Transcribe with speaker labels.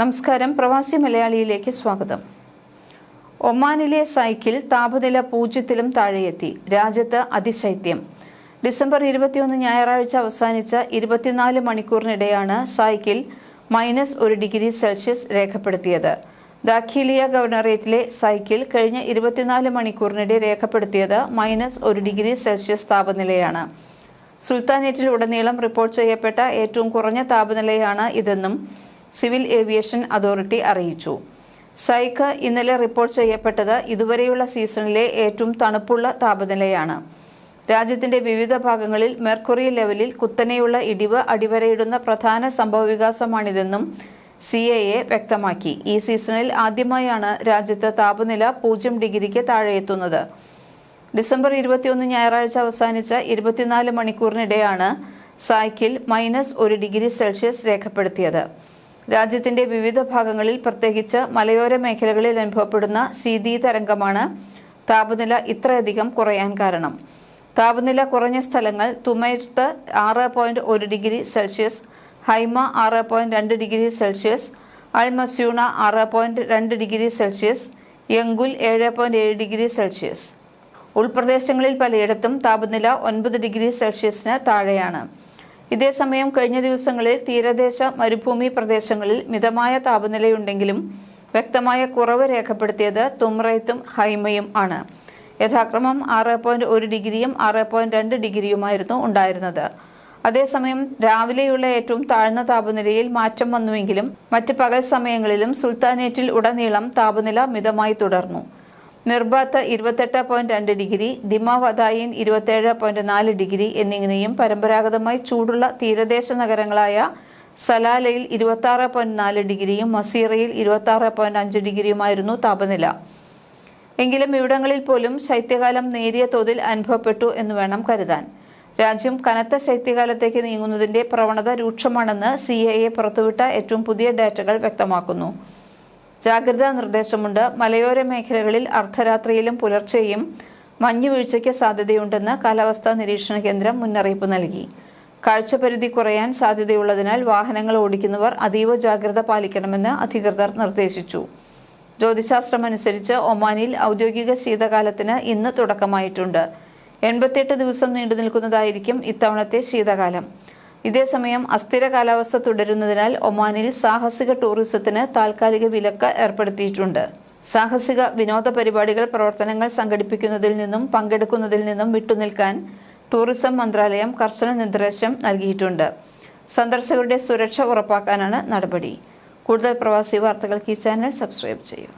Speaker 1: നമസ്കാരം. പ്രവാസി മലയാളിയിലേക്ക് സ്വാഗതം. ഒമാനിലെ സൈക്കിൾ താപനില പൂജ്യത്തിലും താഴെയെത്തി. രാജ്യത്ത് അതിശൈത്യം. ഡിസംബർ ഇരുപത്തിയൊന്ന് ഞായറാഴ്ച അവസാനിച്ച ഇരുപത്തിനാല് മണിക്കൂറിനിടെയാണ് സൈക്കിൾ മൈനസ് ഒരു ഡിഗ്രി സെൽഷ്യസ് രേഖപ്പെടുത്തിയത്. ദാഖിലിയ ഗവർണറേറ്റിലെ സൈക്കിൾ കഴിഞ്ഞ ഇരുപത്തിനാല് മണിക്കൂറിനിടെ രേഖപ്പെടുത്തിയത് മൈനസ് ഒരു ഡിഗ്രി സെൽഷ്യസ് താപനിലയാണ്. സുൽത്താനേറ്റിൽ ഉടനീളം റിപ്പോർട്ട് ചെയ്യപ്പെട്ട ഏറ്റവും കുറഞ്ഞ താപനിലയാണ് ഇതെന്നും സിവിൽ ഏവിയേഷൻ അതോറിറ്റി അറിയിച്ചു. സൈക്ക് ഇന്നലെ റിപ്പോർട്ട് ചെയ്യപ്പെട്ടത് ഇതുവരെയുള്ള സീസണിലെ ഏറ്റവും തണുപ്പുള്ള താപനിലയാണ്. രാജ്യത്തിന്റെ വിവിധ ഭാഗങ്ങളിൽ മെർക്കുറി ലെവലിൽ കുത്തനെയുള്ള ഇടിവ് അടിവരയിടുന്ന പ്രധാന സംഭവവികാസമാണിതെന്നും സി എ എ വ്യക്തമാക്കി. ഈ സീസണിൽ ആദ്യമായാണ് രാജ്യത്ത് താപനില പൂജ്യം ഡിഗ്രിക്ക് താഴെയെത്തുന്നത്. ഡിസംബർ ഇരുപത്തിയൊന്ന് ഞായറാഴ്ച അവസാനിച്ച ഇരുപത്തിനാല് മണിക്കൂറിനിടെയാണ് സായ്ക്കിൽ മൈനസ് ഒരു ഡിഗ്രി സെൽഷ്യസ് രേഖപ്പെടുത്തിയത്. രാജ്യത്തിന്റെ വിവിധ ഭാഗങ്ങളിൽ പ്രത്യേകിച്ച് മലയോര മേഖലകളിൽ അനുഭവപ്പെടുന്ന ശീതീതരംഗമാണ് താപനില ഇത്രയധികം കുറയാൻ കാരണം. താപനില കുറഞ്ഞ സ്ഥലങ്ങൾ തുമയത്ത് ആറ് പോയിന്റ് ഒരു ഡിഗ്രി സെൽഷ്യസ് ഹൈമ ആറ് പോയിന്റ് രണ്ട് ഡിഗ്രി സെൽഷ്യസ് അൽമസ്യൂണ ആറ് പോയിന്റ് രണ്ട് ഡിഗ്രി സെൽഷ്യസ് യങ്കുൽ ഏഴ് പോയിന്റ് ഏഴ് ഡിഗ്രി സെൽഷ്യസ്. ഉൾപ്രദേശങ്ങളിൽ പലയിടത്തും താപനില ഒൻപത് ഡിഗ്രി സെൽഷ്യസിന് താഴെയാണ്. ഇതേസമയം കഴിഞ്ഞ ദിവസങ്ങളിൽ തീരദേശ മരുഭൂമി പ്രദേശങ്ങളിൽ മിതമായ താപനിലയുണ്ടെങ്കിലും വ്യക്തമായ കുറവ് രേഖപ്പെടുത്തിയത് തുമ്രയത്തും ഹൈമയും ആണ്. യഥാക്രമം ആറ് പോയിന്റ് ഒരു ഡിഗ്രിയും ആറ് പോയിന്റ് രണ്ട് ഡിഗ്രിയുമായിരുന്നു ഉണ്ടായിരുന്നത്. അതേസമയം രാവിലെയുള്ള ഏറ്റവും താഴ്ന്ന താപനിലയിൽ മാറ്റം വന്നുവെങ്കിലും മറ്റ് പകൽ സമയങ്ങളിലും സുൽത്താനേറ്റിൽ ഉടനീളം താപനില മിതമായി തുടർന്നു. മിർബാത്ത് ഇരുപത്തെട്ട് പോയിന്റ് രണ്ട് ഡിഗ്രി ദിമാവദായിൻ ഇരുപത്തേഴ് പോയിന്റ് നാല് ഡിഗ്രി എന്നിങ്ങനെയും പരമ്പരാഗതമായി ചൂടുള്ള തീരദേശ നഗരങ്ങളായ സലാലയിൽ ഇരുപത്തി ആറ് പോയിന്റ് നാല് ഡിഗ്രിയും മസീറയിൽ ഇരുപത്തി ആറ് പോയിന്റ് അഞ്ച് ഡിഗ്രിയുമായിരുന്നു താപനില. എങ്കിലും ഇവിടങ്ങളിൽ പോലും ശൈത്യകാലം നേരിയ തോതിൽ അനുഭവപ്പെട്ടു എന്ന് വേണം കരുതാൻ. രാജ്യം കനത്ത ശൈത്യകാലത്തേക്ക് നീങ്ങുന്നതിന്റെ പ്രവണത രൂക്ഷമാണെന്ന് സി ഐ എ പുറത്തുവിട്ട ഏറ്റവും പുതിയ ഡാറ്റകൾ വ്യക്തമാക്കുന്നു. ജാഗ്രതാ നിർദ്ദേശമുണ്ട്. മലയോര മേഖലകളിൽ അർദ്ധരാത്രിയിലും പുലർച്ചെയും മഞ്ഞുവീഴ്ചയ്ക്ക് സാധ്യതയുണ്ടെന്ന് കാലാവസ്ഥാ നിരീക്ഷണ കേന്ദ്രം മുന്നറിയിപ്പ് നൽകി. കാഴ്ചപരിധി കുറയാൻ സാധ്യതയുള്ളതിനാൽ വാഹനങ്ങൾ ഓടിക്കുന്നവർ അതീവ ജാഗ്രത പാലിക്കണമെന്ന് അധികൃതർ നിർദ്ദേശിച്ചു. ജ്യോതിശാസ്ത്രമനുസരിച്ച് ഒമാനിൽ ഔദ്യോഗിക ശീതകാലത്തിന് ഇന്ന് തുടക്കമായിട്ടുണ്ട്. എൺപത്തിയെട്ട് ദിവസം നീണ്ടു നിൽക്കുന്നതായിരിക്കും ഇത്തവണത്തെ ശീതകാലം. ഇതേസമയം അസ്ഥിര കാലാവസ്ഥ തുടരുന്നതിനാൽ ഒമാനിൽ സാഹസിക ടൂറിസത്തിന് താൽക്കാലിക വിലക്ക് ഏർപ്പെടുത്തിയിട്ടുണ്ട്. സാഹസിക വിനോദ പരിപാടികൾ പ്രവർത്തനങ്ങൾ സംഘടിപ്പിക്കുന്നതിൽ നിന്നും പങ്കെടുക്കുന്നതിൽ നിന്നും വിട്ടുനിൽക്കാൻ ടൂറിസം മന്ത്രാലയം കർശന നിർദ്ദേശം നൽകിയിട്ടുണ്ട്. സന്ദർശകരുടെ സുരക്ഷ ഉറപ്പാക്കാനാണ് നടപടി. കൂടുതൽ പ്രവാസി വാർത്തകൾക്ക് ഈ ചാനൽ സബ്സ്ക്രൈബ് ചെയ്യൂ.